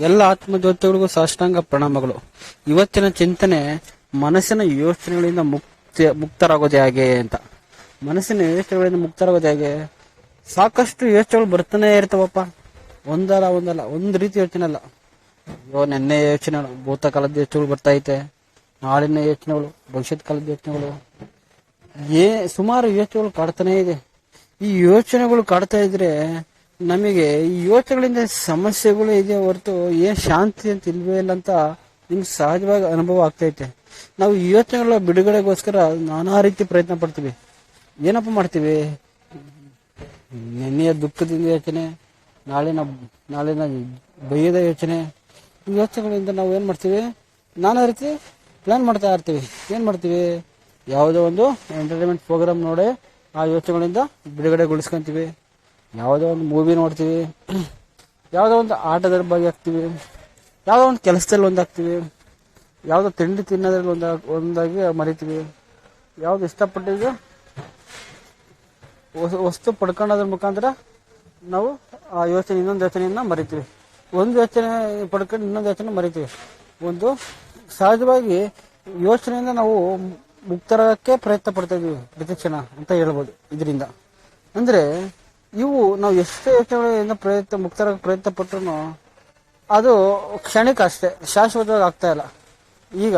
ಎಲ್ಲ ಆತ್ಮಜ್ಯೋತಿಗಳಿಗೂ ಸಾಷ್ಟಾಂಗ ಪ್ರಣಾಮಗಳು. ಇವತ್ತಿನ ಚಿಂತನೆ ಮನಸ್ಸಿನ ಯೋಚನೆಗಳಿಂದ ಮುಕ್ತಿ, ಮುಕ್ತರಾಗೋದು ಹೇಗೆ ಅಂತ. ಮನಸ್ಸಿನ ಯೋಚನೆಗಳಿಂದ ಮುಕ್ತರಾಗೋದು ಹೇಗೆ? ಸಾಕಷ್ಟು ಯೋಚನೆಗಳು ಬರ್ತಾನೆ ಇರ್ತಾವಪ್ಪ. ಒಂದಲ್ಲ ಒಂದಲ್ಲ, ಒಂದು ರೀತಿ ಯೋಚನೆ ಅಲ್ಲ. ಅಯ್ಯೋ, ನೆನ್ನೆ ಯೋಚನೆ ಭೂತಕಾಲದ ಯೋಚನೆಗಳು ಬರ್ತಾ ಐತೆ. ನಾಳಿನ ಯೋಚನೆಗಳು, ಭವಿಷ್ಯದ ಕಾಲದ ಯೋಚನೆಗಳು. ಏ, ಸುಮಾರು ಯೋಚನೆಗಳು ಕಾಡ್ತಾನೆ ಇದೆ. ಈ ಯೋಚನೆಗಳು ಕಾಡ್ತಾ ಇದ್ರೆ ನಮಗೆ ಈ ಯೋಚನೆಗಳಿಂದ ಸಮಸ್ಯೆಗಳು ಇದೆ ಹೊರತು ಏನ್ ಶಾಂತಿ ಅಂತ ಇಲ್ವೇ ಇಲ್ಲ ಅಂತ ನಿಮ್ಗೆ ಸಹಜವಾಗಿ ಅನುಭವ ಆಗ್ತೈತೆ ನಾವು ಈ ಯೋಚನೆಗಳ ಬಿಡುಗಡೆಗೋಸ್ಕರ ನಾನಾ ರೀತಿ ಪ್ರಯತ್ನ ಪಡ್ತೀವಿ. ಏನಪ್ಪ ಮಾಡ್ತೀವಿ? ನೆನ್ನೆಯ ದುಃಖದಿಂದ ಯೋಚನೆ ನಾಳೆ ನಾಳಿನ ಭಯದ ಯೋಚನೆ. ಯೋಚನೆಗಳಿಂದ ನಾವು ಏನ್ ಮಾಡ್ತೀವಿ? ನಾನಾ ರೀತಿ ಪ್ಲಾನ್ ಮಾಡ್ತಾ ಇರ್ತೀವಿ. ಏನ್ ಮಾಡ್ತೀವಿ? ಯಾವುದೋ ಒಂದು ಎಂಟರ್ಟೈನ್ಮೆಂಟ್ ಪ್ರೋಗ್ರಾಮ್ ನೋಡಿ ಆ ಯೋಚನೆಗಳಿಂದ ಬಿಡುಗಡೆಗೊಳಿಸ್ಕೊಂತೀವಿ. ಯಾವುದೋ ಒಂದು ಮೂವಿ ನೋಡ್ತೀವಿ. ಯಾವುದೋ ಒಂದು ಆಟದಲ್ಲಿ ಆಗ್ತೀವಿ ಯಾವುದೋ ಒಂದು ಕೆಲಸದಲ್ಲಿ ಒಂದಾಗ್ತೀವಿ. ಯಾವುದೋ ತಿಂಡಿ ತಿನ್ನೋದ್ರಲ್ಲಿ ಒಂದ, ಒಂದಾಗಿ ಮರಿತೀವಿ. ಯಾವುದು ಇಷ್ಟಪಟ್ಟಿದ್ದು ವಸ್- ವಸ್ತು ಪಡ್ಕೊಳ್ಳೋದ್ರ ಮುಖಾಂತರ ನಾವು ಆ ಯೋಚನೆ, ಇನ್ನೊಂದು ಯೋಚನೆಯನ್ನ ಮರಿತೀವಿ. ಒಂದು ಯೋಚನೆ ಪಡ್ಕೊಂಡು ಇನ್ನೊಂದು ಯೋಚನೆ ಮರಿತೀವಿ. ಒಂದು ಸಹಜವಾಗಿ ಯೋಚನೆಯಿಂದ ನಾವು ಮುಕ್ತರಾಗಕ್ಕೆ ಪ್ರಯತ್ನ ಪಡ್ತಾ ಇದೀವಿ ಪ್ರತಿಕ್ಷಣ ಅಂತ ಹೇಳ್ಬೋದು ಇದರಿಂದ. ಅಂದ್ರೆ ಇವು ನಾವು ಎಷ್ಟೇ ಯೋಚನೆಗಳಿಂದ ಪ್ರಯತ್ನ ಮುಕ್ತರ ಪ್ರಯತ್ನ ಪಟ್ಟರು ಅದು ಕ್ಷಣಿಕ ಅಷ್ಟೇ, ಶಾಶ್ವತವಾಗಿ ಆಗ್ತಾ ಇಲ್ಲ. ಈಗ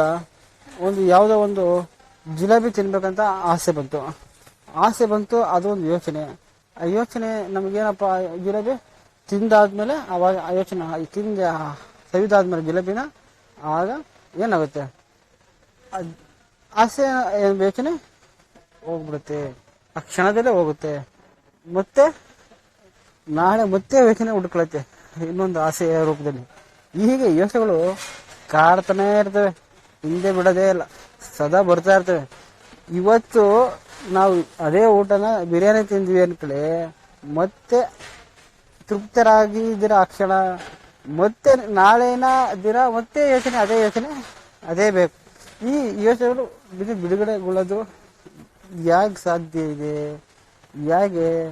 ಒಂದು ಯಾವುದೋ ಒಂದು ಜಿಲೇಬಿ ತಿನ್ಬೇಕಂತ ಆಸೆ ಬಂತು. ಆಸೆ ಬಂತು ಅದು ಒಂದು ಯೋಚನೆ. ಆ ಯೋಚನೆ ನಮಗೇನಪ್ಪ, ಜಿಲೇಬಿ ತಿಂದಾದ್ಮೇಲೆ ಅವಾಗ ಆ ಯೋಚನೆ ತಿಂದ, ಸವಿದಾದ್ಮೇಲೆ ಜಿಲೇಬಿನ, ಆಗ ಏನಾಗುತ್ತೆ? ಆಸೆ, ಏನು ಯೋಚನೆ? ಹೋಗ್ಬಿಡುತ್ತೆ. ಆ ಕ್ಷಣದಲ್ಲೇ ಹೋಗುತ್ತೆ. ಮತ್ತೆ? ನಾಳೆ ಮತ್ತೆ ಯೋಚನೆ ಹುಡ್ಕೊಳತ್ತೆ. ಇನ್ನೊಂದು ಆಸೆಯ ರೂಪದಲ್ಲಿ. ಹೀಗೆ ಯೋಚನೆಗಳು ಕಾಡ್ತಾನೆ ಇರ್ತವೆ. ಹಿಂದೆ ಬಿಡೋದೇ ಇಲ್ಲ. ಸದಾ ಬರ್ತಾ ಇರ್ತವೆ. ಇವತ್ತು ನಾವು ಅದೇ ಊಟನ ಬಿರಿಯಾನಿ ತಿಂದ್ವಿ ಅನ್ಕಳಿ ಮತ್ತೆ ತೃಪ್ತರಾಗಿದ್ದೀರ ಆ ಕ್ಷಣ ಮತ್ತೆ ನಾಳೆನ ದಿನ ಮತ್ತೆ ಯೋಚನೆ, ಅದೇ ಯೋಚನೆ, ಅದೇ ಬೇಕು. ಈ ಯೋಚನೆಗಳು ಬಿಡು ಬಿಡುಗಡೆಗೊಳ್ಳೋದು ಯಾಕೆ ಸಾಧ್ಯ ಇದೆ? ಹೇಗೆ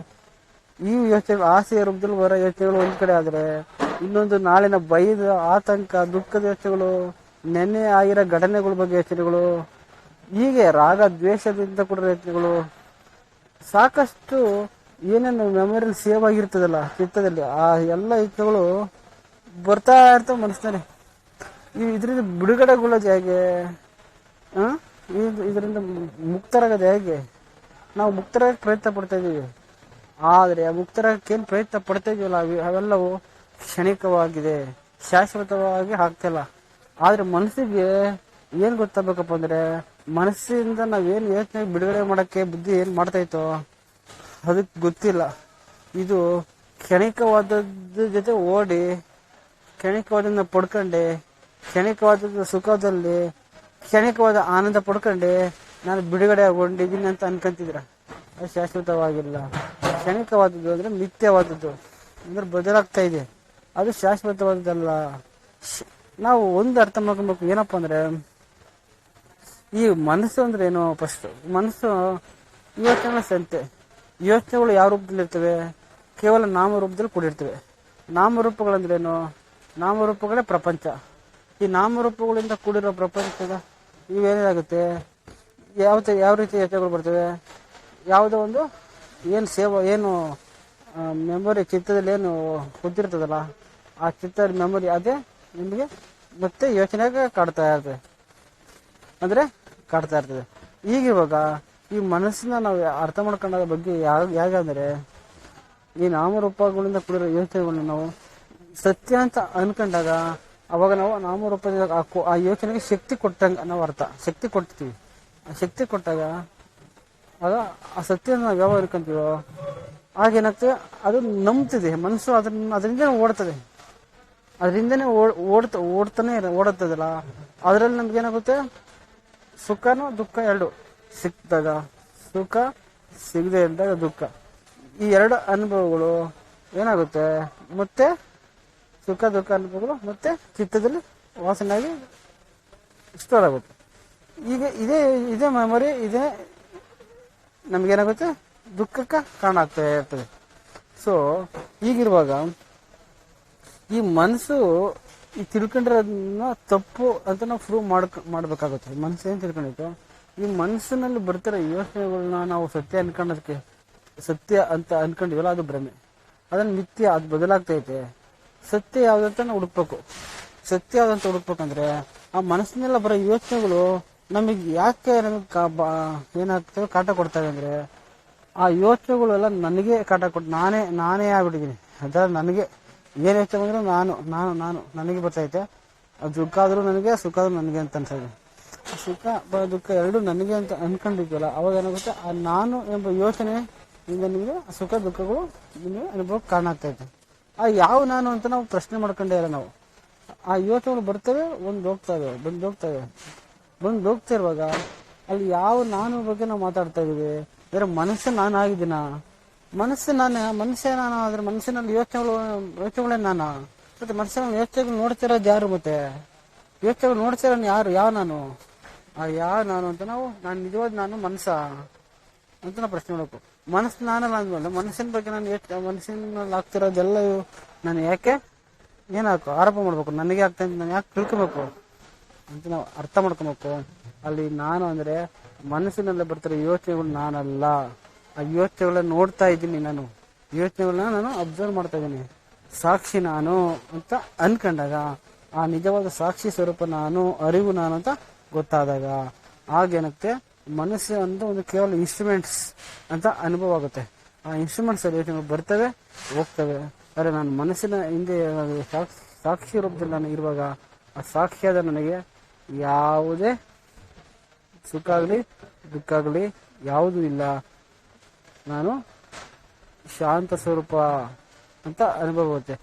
ಈ ಯೋಚನೆ ಆಸೆಯ ರೂಪದಲ್ಲಿ ಬರೋ ಯೋಚನೆಗಳು ಒಂದ್ ಕಡೆ ಆದ್ರೆ, ಇನ್ನೊಂದು ನಾಳಿನ ಭಯದ ಆತಂಕ, ದುಃಖದ ಯೋಚನೆಗಳು, ನೆನ್ನೆ ಆಗಿರೋ ಘಟನೆಗಳ ಬಗ್ಗೆ ಯೋಚನೆಗಳು, ಹೀಗೆ ರಾಗ ದ್ವೇಷದಿಂದ ಕೂಡ ಯೋಚನೆಗಳು, ಸಾಕಷ್ಟು ಏನೇನು ಮೆಮೊರಿ ಸೇವ್ ಆಗಿರ್ತದಲ್ಲ ಚಿತ್ತದಲ್ಲಿ ಆ ಎಲ್ಲ ಯೋಚನೆಗಳು ಬರ್ತಾ ಇರ್ತವೆ ಮನಸ್ಸಿನಲ್ಲಿ. ಈ ಇದರಿಂದ ಬಿಡುಗಡೆಗೊಳ್ಳೋದು ಹೇಗೆ? ಇದರಿಂದ ಮುಕ್ತರಾಗೋದು ಹೇಗೆ? ನಾವು ಮುಕ್ತರಾಗಕ್ಕೆ ಪ್ರಯತ್ನ ಪಡ್ತಾ ಇದೀವಿ ಆದರೆ ಆ ಮುಕ್ತರಾಗಕ್ಕೆ ಪ್ರಯತ್ನ ಪಡ್ತಾ ಇದೀವಲ್ಲ ಅವು- ಅವೆಲ್ಲವೂ ಕ್ಷಣಿಕವಾಗಿದೆ, ಶಾಶ್ವತವಾಗಿ ಆಗ್ತಿಲ್ಲ ಆದ್ರೆ ಮನಸ್ಸಿಗೆ ಏನ್ ಗೊತ್ತಾಗಬೇಕಪ್ಪ ಅಂದ್ರೆ, ಮನಸ್ಸಿಂದ ನಾವೇನ್ ಯೋಚನೆ ಬಿಡುಗಡೆ ಮಾಡಕ್ಕೆ, ಬುದ್ಧಿ ಏನ್ ಮಾಡ್ತಾ ಇತ್ತೋ ಅದಕ್ಕೆ ಗೊತ್ತಿಲ್ಲ. ಇದು ಕ್ಷಣಿಕವಾದದ್ದು ಜೊತೆ ಓಡಿ ಕ್ಷಣಿಕವಾದನ್ನ ಪಡ್ಕೊಂಡೆ ಕ್ಷಣಿಕವಾದ ಸುಖದಲ್ಲಿ, ಕ್ಷಣಿಕವಾದ ಆನಂದ ಪಡ್ಕೊಂಡೆ ನಾನು ಬಿಡುಗಡೆ ಆಗೊಂಡಿದ್ದೀನಿ ಅಂತ ಅನ್ಕೊಂತಿದ್ರ. ಅದು ಶಾಶ್ವತವಾಗಿಲ್ಲ. ಕ್ಷಣಿಕವಾದದ್ದು ಅಂದ್ರೆ ಮಿಥ್ಯವಾದದ್ದು ಅಂದ್ರೆ ಬದಲಾಗ್ತಾ ಇದೆ. ಅದು ಶಾಶ್ವತವಾದದ್ದಲ್ಲ. ನಾವು ಒಂದು ಅರ್ಥ ಮಾಡ್ಕೊಬೇಕು. ಏನಪ್ಪ ಅಂದ್ರೆ, ಈ ಮನಸ್ಸು ಅಂದ್ರೆ ಏನು ಫಸ್ಟ್ ಮನಸ್ಸು ಯೋಚನೆ ಸಂತೆ. ಯೋಚನೆಗಳು ಯಾವ ರೂಪದಲ್ಲಿ ಇರ್ತವೆ? ಕೇವಲ ನಾಮರೂಪದಲ್ಲಿ ಕೂಡಿರ್ತವೆ. ನಾಮರೂಪಗಳಂದ್ರೇನು ನಾಮರೂಪಗಳೇ ಪ್ರಪಂಚ. ಈ ನಾಮರೂಪಗಳಿಂದ ಕೂಡಿರೋ ಪ್ರಪಂಚದ ಇವೇನಾಗುತ್ತೆ ಯಾವ ಯಾವ ರೀತಿ ಯೋಚನೆಗಳು ಬರ್ತವೆ? ಯಾವುದೋ ಒಂದು ಏನು ಸೇವ, ಏನು ಮೆಮೊರಿ ಚಿತ್ತದಲ್ಲಿ ಏನು ಗೊತ್ತಿರ್ತದಲ್ಲ ಆ ಚಿತ್ರದ ಮೆಮೊರಿ ಅದೇ ನಿಮಗೆ ಮತ್ತೆ ಯೋಚನೆಗೆ ಕಾಡ್ತಾ ಇರ್ತದೆ. ಅಂದ್ರೆ ಕಾಡ್ತಾ ಇರ್ತದೆ. ಈಗ ಇವಾಗ ಈ ಮನಸ್ಸನ್ನ ನಾವು ಅರ್ಥ ಮಾಡ್ಕೊಂಡ ಬಗ್ಗೆ ಯಾವ, ಹೇಗಂದ್ರೆ ಈ ನಾಮರೂಪಗಳಿಂದ ಕೂಡಿರೋ ಯೋಚನೆಗಳನ್ನ ನಾವು ಸತ್ಯ ಅಂತ ಅನ್ಕೊಂಡಾಗ ಅವಾಗ ನಾವು ನಾಮರೂಪದಿಂದ ಆ ಯೋಚನೆಗೆ ಶಕ್ತಿ ಕೊಟ್ಟಂಗ ನಾವು ಅರ್ಥ, ಶಕ್ತಿ ಕೊಡ್ತೀವಿ. ಶಕ್ತಿ ಕೊಟ್ಟಾಗ ಅದು ಆ ಸತ್ಯನ ನಾವು ಯಾವಾಗ ಇರ್ಕೊಂತೀವೋ ಆಗೇನಾಗ್ತದೆ ಅದು ನಂಬ್ತಿದೆ. ಮನಸ್ಸು ಅದನ್ನ ಅದರಿಂದ ಓಡ್ತದೆ. ಅದರಿಂದನೇ ಓಡ್ತ ಓಡ್ತಾನೆ ಓಡತ್ತದಲ್ಲ ಅದರಲ್ಲಿ ನಮ್ಗೆ ಏನಾಗುತ್ತೆ ಸುಖನೂ ದುಃಖ ಎರಡು ಸಿಕ್ಕಿದಾಗ ಸುಖ ಸಿಗದೆ ಇದ್ದಾಗ ದುಃಖ. ಈ ಎರಡು ಅನುಭವಗಳು ಏನಾಗುತ್ತೆ? ಮತ್ತೆ ಸುಖ, ದುಃಖ ಅನುಭವಗಳು ಮತ್ತೆ ಚಿತ್ತದಲ್ಲಿ ವಾಸನೆಯಾಗಿ ಸ್ಟೋರ್ ಆಗುತ್ತೆ. ಈಗ ಇದೇ ಇದೇ ಮೆಮೊರಿ ಇದೇ. ನಮ್ಗೇನಾಗುತ್ತೆ? ದುಃಖಕ್ಕೆ ಕಾರಣ ಆಗ್ತಾ ಇರ್ತದೆ. ಸೊ ಈಗಿರುವಾಗ ಈ ಮನಸ್ಸು ಈ ತಿಳ್ಕೊಂಡಿರೋದನ್ನ ತಪ್ಪು ಅಂತ ನಾವು ಪ್ರೂವ್ ಮಾಡ್ಕ, ಮಾಡಬೇಕಾಗುತ್ತೆ. ಮನಸ್ಸು ಏನು ತಿಳ್ಕೊಂಡಿತ್ತು? ಈ ಮನಸ್ಸಿನಲ್ಲಿ ಬರ್ತಿರೋ ಯೋಚನೆಗಳನ್ನ ನಾವು ಸತ್ಯ ಅನ್ಕೊಳ್ಳೋದಕ್ಕೆ ಸತ್ಯ ಅಂತ ಅನ್ಕೊಂಡಿವಲ್ಲ, ಅದು ಭ್ರಮೆ. ಅದನ್ನ ನಿತ್ಯ ಅದು ಬದಲಾಗ್ತೈತೆ ಸತ್ಯ ಯಾವ್ದಂತ ನಾವು ಹುಡುಕ್ಬೇಕು. ಸತ್ಯ ಯಾವ್ದಂತ ಹುಡುಕ್ಬೇಕಂದ್ರೆ ಆ ಮನಸ್ಸಿನೆಲ್ಲ ಬರೋ ಯೋಚನೆಗಳು ನಮಗೆ ಯಾಕೆ ನಮಗೆ ಏನಾಗ್ತದೆ ಕಾಟ ಕೊಡ್ತವೆ ಅಂದ್ರೆ, ಆ ಯೋಚನೆಗಳೆಲ್ಲ ನನಗೆ ಕಾಟ ಕೊಟ್ಟು ನಾನೇ ನಾನೇ ಆಗ್ಬಿಟ್ಟಿದ್ದೀನಿ. ಅದರ ನನಗೆ, ಏನ್ ಯೋಚನೆ ಬಂದ್ರೆ ನಾನು ನಾನು ನಾನು, ನನಗೆ ಬರ್ತೈತೆ ದುಃಖ ಆದ್ರೂ ನನಗೆ, ಸುಖ ಆದ್ರೂ ನನಗೆ ಅಂತ ಅನ್ಸೋದು ಸುಖ ದುಃಖ ಎರಡು ನನಗೆ ಅಂತ ಅನ್ಕೊಂಡಿದ್ವಲ್ಲ, ಅವಾಗ ಏನಾಗುತ್ತೆ, ಆ ನಾನು ಎಂಬ ಯೋಚನೆ ಇಂದ ನಿಮಗೆ ಸುಖ, ದುಃಖಗಳು ನಿಮಗೆ ಅನುಭವಕ್ಕೆ ಕಾರಣ ಆಗ್ತೈತೆ ಆ ಯಾವ ನಾನು ಅಂತ ನಾವು ಪ್ರಶ್ನೆ ಮಾಡ್ಕೊಂಡೇ ಇಲ್ಲ ನಾವು. ಆ ಯೋಚನೆಗಳು ಬರ್ತವೆ, ಒಂದು ಹೋಗ್ತವೆ ಬಂದು ಹೋಗ್ತವೆ ಬಂದು ಹೋಗ್ತಾ ಇರುವಾಗ ಅಲ್ಲಿ ಯಾವ ನಾನು ಬಗ್ಗೆ ನಾವು ಮಾತಾಡ್ತಾ ಇದೀವಿ ಬೇರೆ ಮನಸ್ಸು ನಾನು ಆಗಿದ್ದೀನ ಮನಸ್ಸು ನಾನು ಮನಸ್ಸೇ ನಾನು? ಆದ್ರೆ ಮನಸ್ಸಿನಲ್ಲಿ ಯೋಚನೆಗಳು, ಯೋಚನೆಗಳೇ ನಾನು? ಮತ್ತೆ ಮನಸ್ಸಿನ ಯೋಚನೆಗಳು ನೋಡ್ತಿರೋದು ಯಾರು ಮತ್ತೆ? ಯೋಚನೆಗಳು ನೋಡ್ತಿರೋ ಯಾರು? ಯಾವ ನಾನು? ಆ ಯಾವ ನಾನು ಅಂತ ನಾವು, ನಾನು ನಿಜವಾದ ನಾನು ಮನಸ್ಸ? ಅಂತ ನಾವು ಪ್ರಶ್ನೆ ಮಾಡಬೇಕು. ಮನಸ್ಸು ನಾನಲ್ಲ ಅಂದ್ಮೇಲೆ ಮನಸ್ಸಿನ ಬಗ್ಗೆ ನಾನು ಎಷ್ಟು ಮನಸ್ಸಿನಲ್ಲಿ ಆಗ್ತಿರೋದೆಲ್ಲ ನಾನು ಯಾಕೆ? ಏನಾಕು ಆರೋಪ ಮಾಡ್ಬೇಕು. ನನಗೆ ಆಗ್ತಾ ನಾನು ಯಾಕೆ ತಿಳ್ಕೊಬೇಕು? ಅಂತ ನಾವು ಅರ್ಥ ಮಾಡ್ಕೊಬೇಕು. ಅಲ್ಲಿ ನಾನು ಅಂದ್ರೆ ಮನಸ್ಸಿನಲ್ಲಿ ಬರ್ತಿರೋ ಯೋಚನೆಗಳು ನಾನಲ್ಲ. ಆ ಯೋಚನೆಗಳನ್ನ ನೋಡ್ತಾ ಇದ್ದೀನಿ ನಾನು. ಯೋಚನೆಗಳನ್ನ ನಾನು ಅಬ್ಸರ್ವ್ ಮಾಡ್ತಾ ಇದ್ದೀನಿ. ಸಾಕ್ಷಿ ನಾನು ಅಂತ ಅನ್ಕೊಂಡಾಗ, ಆ ನಿಜವಾದ ಸಾಕ್ಷಿ ಸ್ವರೂಪ ನಾನು, ಅರಿವು ನಾನು ಅಂತ ಗೊತ್ತಾದಾಗ ಆಗೇನಕ್ಕೆ ಮನಸ್ಸು ಅಂತ ಒಂದು ಕೇವಲ ಇನ್ಸ್ಟ್ರೂಮೆಂಟ್ಸ್ ಅಂತ ಅನುಭವ ಆಗುತ್ತೆ. ಆ ಇನ್ಸ್ಟ್ರೂಮೆಂಟ್ಸ್ ಯೋಚನೆಗಳು ಬರ್ತವೆ, ಹೋಗ್ತವೆ. ಅರೆ ನಾನು ಮನಸ್ಸಿನ ಹಿಂದೆ ಸಾಕ್ಷಿ ಸಾಕ್ಷಿ ರೂಪದಲ್ಲಿ ನಾನು ಇರುವಾಗ, ಆ ಸಾಕ್ಷಿಯಾದ ನನಗೆ ಯಾವುದೇ ಸುಖ ಆಗಲಿ ದುಃಖ ಆಗಲಿ ಯಾವುದೂ ಇಲ್ಲ. ನಾನು ಶಾಂತ ಸ್ವರೂಪ ಅಂತ ಅನುಭವ ಆಗುತ್ತೆ.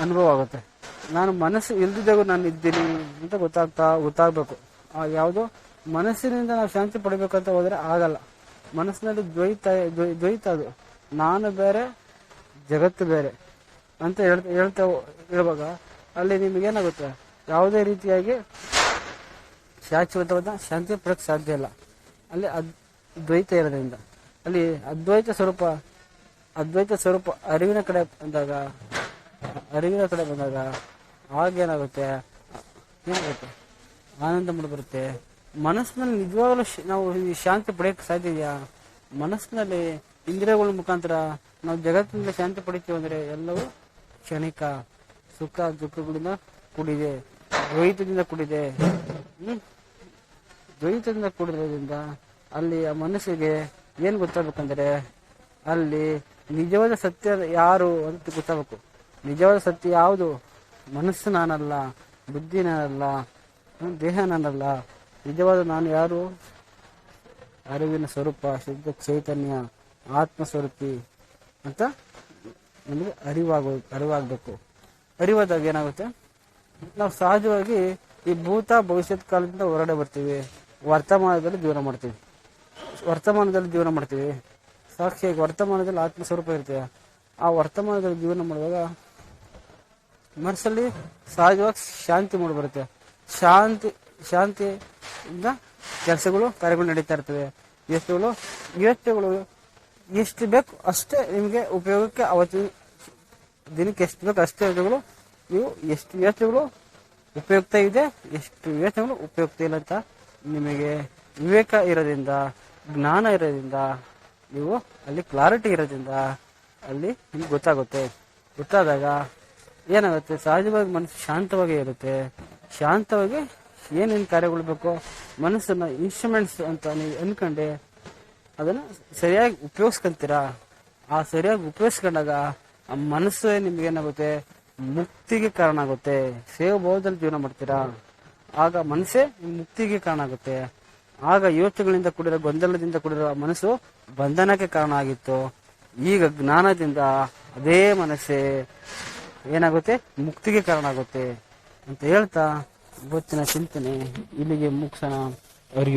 ಅನುಭವ ಆಗುತ್ತೆ. ನಾನು ಮನಸ್ಸು ಇಲ್ದಿದ್ದಾಗ ನಾನು ಇದ್ದೀನಿ ಅಂತ ಗೊತ್ತಾಗ್ತಾ, ಗೊತ್ತಾಗಬೇಕು. ಯಾವುದೋ ಮನಸ್ಸಿನಿಂದ ನಾವು ಶಾಂತಿ ಪಡಿಬೇಕಂತ ಹೋದರೆ ಆಗಲ್ಲ. ಮನಸ್ಸಿನಲ್ಲಿ ದ್ವೈತ, ದ್ವೈ- ದ್ವೈತ ಅದು. ನಾನು ಬೇರೆ, ಜಗತ್ತು ಬೇರೆ ಅಂತ ಹೇಳ್ತಾ ಹೇಳ್ತಾ ಹೇಳುವಾಗ ಅಲ್ಲಿ ನಿಮಗೇನಾಗುತ್ತೆ ಯಾವುದೇ ರೀತಿಯಾಗಿ ಶಾಶ್ವತವಾದ ಶಾಂತಿ ಪಡಕ್ಕೆ ಸಾಧ್ಯ ಇಲ್ಲ. ಅಲ್ಲಿ ಅದ್ವೈತ ದ್ವೈತ ಇರೋದ್ರಿಂದ. ಅಲ್ಲಿ ಅದ್ವೈತ ಸ್ವರೂಪ ಅದ್ವೈತ ಸ್ವರೂಪ ಅರಿವಿನ ಕಡೆ ಬಂದಾಗ, ಅರಿವಿನ ಕಡೆ ಬಂದಾಗ ಆಗೇನಾಗುತ್ತೆ ಏನಾಗುತ್ತೆ? ಆನಂದ ಬರುತ್ತೆ. ಮನಸ್ಸಿನಲ್ಲಿ ನಿಜವಾಗಲೂ ನಾವು ಶಾಂತಿ ಪಡೆಯಕ್ಕೆ ಸಾಧ್ಯ ಇದೆಯಾ? ಮನಸ್ಸಿನಲ್ಲಿ ಇಂದ್ರಿಯಗಳ ಮುಖಾಂತರ ನಾವು ಜಗತ್ತಿನಿಂದ ಶಾಂತಿ ಪಡಿತೀವಿ ಅಂದರೆ ಎಲ್ಲವೂ ಕ್ಷಣಿಕ. ಸುಖ, ದುಃಖಗಳಿಂದ ಕೂಡಿದೆ. ದ್ವೈತದಿಂದ ಕೂಡಿದೆ. ದ್ವೈತದಿಂದ ಕೂಡಿರೋದ್ರಿಂದ ಅಲ್ಲಿ ಆ ಮನಸ್ಸಿಗೆ ಏನು ಗೊತ್ತಾಗಬೇಕಂದ್ರೆ ಅಲ್ಲಿ ನಿಜವಾದ ಸತ್ಯ ಯಾರು ಅಂತ ಗೊತ್ತಾಗಬೇಕು. ನಿಜವಾದ ಸತ್ಯ ಯಾವುದು? ಮನಸ್ಸು ನಾನಲ್ಲ, ಬುದ್ಧಿ ನಾನಲ್ಲ, ದೇಹ ನಾನಲ್ಲ. ನಿಜವಾದ ನಾನು ಯಾರು? ಅರಿವಿನ ಸ್ವರೂಪ, ಶುದ್ಧ ಚೈತನ್ಯ ಆತ್ಮ ಸ್ವರೂಪಿ ಅಂತ ನಮಗೆ ಅರಿವಾಗ ಅರಿವಾಗಬೇಕು. ಅರಿವಾದಾಗ ಏನಾಗುತ್ತೆ? ನಾವು ಸಹಜವಾಗಿ ಈ ಭೂತ ಭವಿಷ್ಯತ್ ಕಾಲದಿಂದ ಹೊರಗಡೆ ಬರ್ತೀವಿ. ವರ್ತಮಾನದಲ್ಲಿ ಜೀವನ ಮಾಡ್ತೀವಿ. ವರ್ತಮಾನದಲ್ಲಿ ಜೀವನ ಮಾಡ್ತೀವಿ. ಸಾಕ್ಷಿಯಾಗಿ ವರ್ತಮಾನದಲ್ಲಿ ಆತ್ಮ ಸ್ವರೂಪ ಇರ್ತೇವೆ ಆ ವರ್ತಮಾನದಲ್ಲಿ ಜೀವನ ಮಾಡುವಾಗ ಮನಸ್ಸಲ್ಲಿ ಸಹಜವಾಗಿ ಶಾಂತಿ ಮೂಡಿ ಬರುತ್ತೆ. ಶಾಂತಿ, ಶಾಂತಿಯಿಂದ ಕೆಲಸಗಳು, ಕಾರ್ಯಗಳು ನಡೀತಾ ಇರ್ತವೆ. ಯೋಚನೆಗಳು ಯೋಚನೆಗಳು ಎಷ್ಟು ಬೇಕು ಅಷ್ಟೇ ನಿಮಗೆ ಉಪಯೋಗಕ್ಕೆ ಅವತ್ತಿನ ದಿನಕ್ಕೆ ಎಷ್ಟು ಬೇಕು ಅಷ್ಟೇ ಯೋಚನೆಗಳು, ನೀವು ಎಷ್ಟು ಯೋಚನೆಗಳು ಉಪಯುಕ್ತ ಇದೆ, ಎಷ್ಟು ಯೋಚನೆಗಳು ಉಪಯುಕ್ತ ಇಲ್ಲ ಅಂತ ನಿಮಗೆ ವಿವೇಕ ಇರೋದ್ರಿಂದ ಜ್ಞಾನ ಇರೋದ್ರಿಂದ ನೀವು ಅಲ್ಲಿ ಕ್ಲಾರಿಟಿ ಇರೋದ್ರಿಂದ ಅಲ್ಲಿ ನಿಮ್ಗೆ ಗೊತ್ತಾಗುತ್ತೆ. ಗೊತ್ತಾದಾಗ ಏನಾಗುತ್ತೆ? ಸಹಜವಾಗಿ ಮನಸ್ಸು ಶಾಂತವಾಗಿ ಇರುತ್ತೆ. ಶಾಂತವಾಗಿ ಏನೇನು ಕಾರ್ಯಗಳು ಬೇಕೋ, ಮನಸ್ಸನ್ನ ಇನ್ಸ್ಟ್ರೂಮೆಂಟ್ಸ್ ಅಂತ ನೀವು ಅನ್ಕೊಂಡೆ, ಅದನ್ನ ಸರಿಯಾಗಿ ಉಪಯೋಗಿಸ್ಕೊಂತೀರಾ? ಆ ಸರಿಯಾಗಿ ಉಪಯೋಗಿಸ್ಕೊಂಡಾಗ ಆ ಮನಸ್ಸು ನಿಮ್ಗೆ ಏನಾಗುತ್ತೆ? ಮುಕ್ತಿಗೆ ಕಾರಣ ಆಗುತ್ತೆ. ಸೇವ ಭಾವದಲ್ಲಿ ಜೀವನ ಮಾಡ್ತೀರಾ? ಆಗ ಮನಸ್ಸೇ ಮುಕ್ತಿಗೆ ಕಾರಣ ಆಗುತ್ತೆ. ಆಗ ಯೋಚನೆಗಳಿಂದ ಕೂಡಿರೋ, ಗೊಂದಲದಿಂದ ಕೂಡಿರೋ ಮನಸ್ಸು ಬಂಧನಕ್ಕೆ ಕಾರಣ ಆಗಿತ್ತು. ಈಗ ಜ್ಞಾನದಿಂದ ಅದೇ ಮನಸ್ಸೇ ಏನಾಗುತ್ತೆ? ಮುಕ್ತಿಗೆ ಕಾರಣ ಆಗುತ್ತೆ. ಅಂತ ಹೇಳ್ತಾ, ಇವತ್ತಿನ ಚಿಂತನೆ ಇಲ್ಲಿಗೆ ಮುಗಿಸೋಣ. ಹರಿ